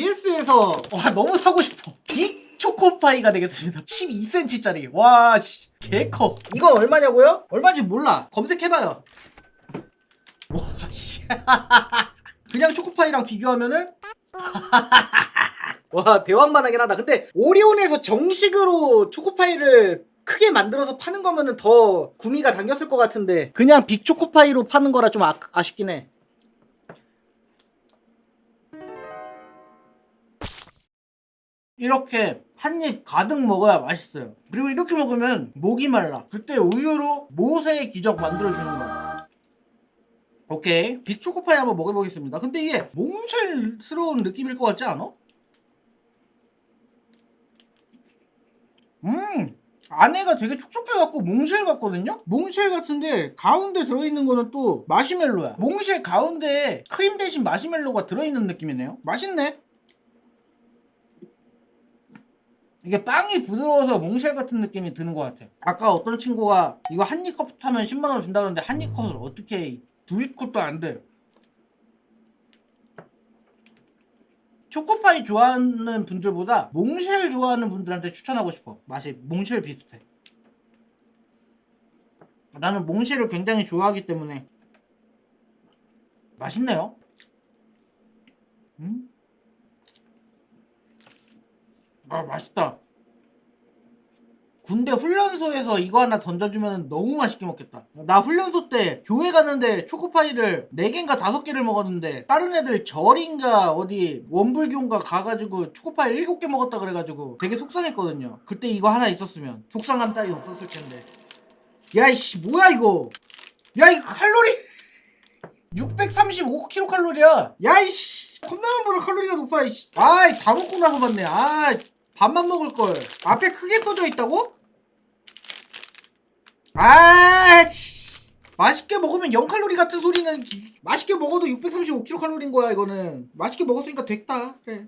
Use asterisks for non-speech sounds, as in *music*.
GS에서 와 너무 사고 싶어. 빅 초코파이가 되겠습니다. 12cm짜리. 와 씨, 개커. 이거 얼마냐고요? 얼마인지 몰라. 검색해봐요. 와씨. *laughs* 그냥 초코파이랑 비교하면은? *laughs* 와 대왕만 하긴 하다. 근데 오리온에서 정식으로 초코파이를 크게 만들어서 파는 거면은 더 구미가 당겼을 것 같은데 그냥 빅 초코파이로 파는 거라 좀 아, 아쉽긴 해 이렇게 한 입 가득 먹어야 맛있어요. 그리고 이렇게 먹으면 목이 말라. 그때 우유로 모세의 기적 만들어주는 거야. 오케이. 빅초코파이 한번 먹어보겠습니다. 근데 이게 몽쉘스러운 느낌일 것 같지 않아? 음! 안에가 되게 촉촉해갖고 몽쉘 같거든요? 몽쉘 같은데 가운데 들어있는 거는 또 마시멜로야. 몽쉘 가운데에 크림 대신 마시멜로가 들어있는 느낌이네요. 맛있네. 이게 빵이 부드러워서 몽쉘 같은 느낌이 드는 것 같아. 아까 어떤 친구가 이거 한 입 컵 타면 10만 원 준다 그러는데 한 입 컵을 어떻게 두 입 컵도 안 돼. 초코파이 좋아하는 분들보다 몽쉘 좋아하는 분들한테 추천하고 싶어. 맛이 몽쉘 비슷해. 나는 몽쉘을 굉장히 좋아하기 때문에 맛있네요. 음? 아 맛있다. 군대 훈련소에서 이거 하나 던져주면 너무 맛있게 먹겠다. 나 훈련소 때 교회 갔는데 초코파이를 4개인가 5개를 먹었는데 다른 애들 절인가 어디 원불교인가 가가지고 초코파이 7개 먹었다 그래가지고 되게 속상했거든요. 그때 이거 하나 있었으면 속상함 따위 없었을 텐데. 야이씨 뭐야 이거. 야 이거 칼로리 635kcal야. 야이씨 컵라면보다 칼로리가 높아. 이씨. 아이 다 먹고 나서 봤네. 아 밥만 먹을 걸. 앞에 크게 써져 있다고? 아, 씨. 맛있게 먹으면 0칼로리 같은 소리는 기- 맛있게 먹어도 635kcal인 거야 이거는. 맛있게 먹었으니까 됐다. 그래.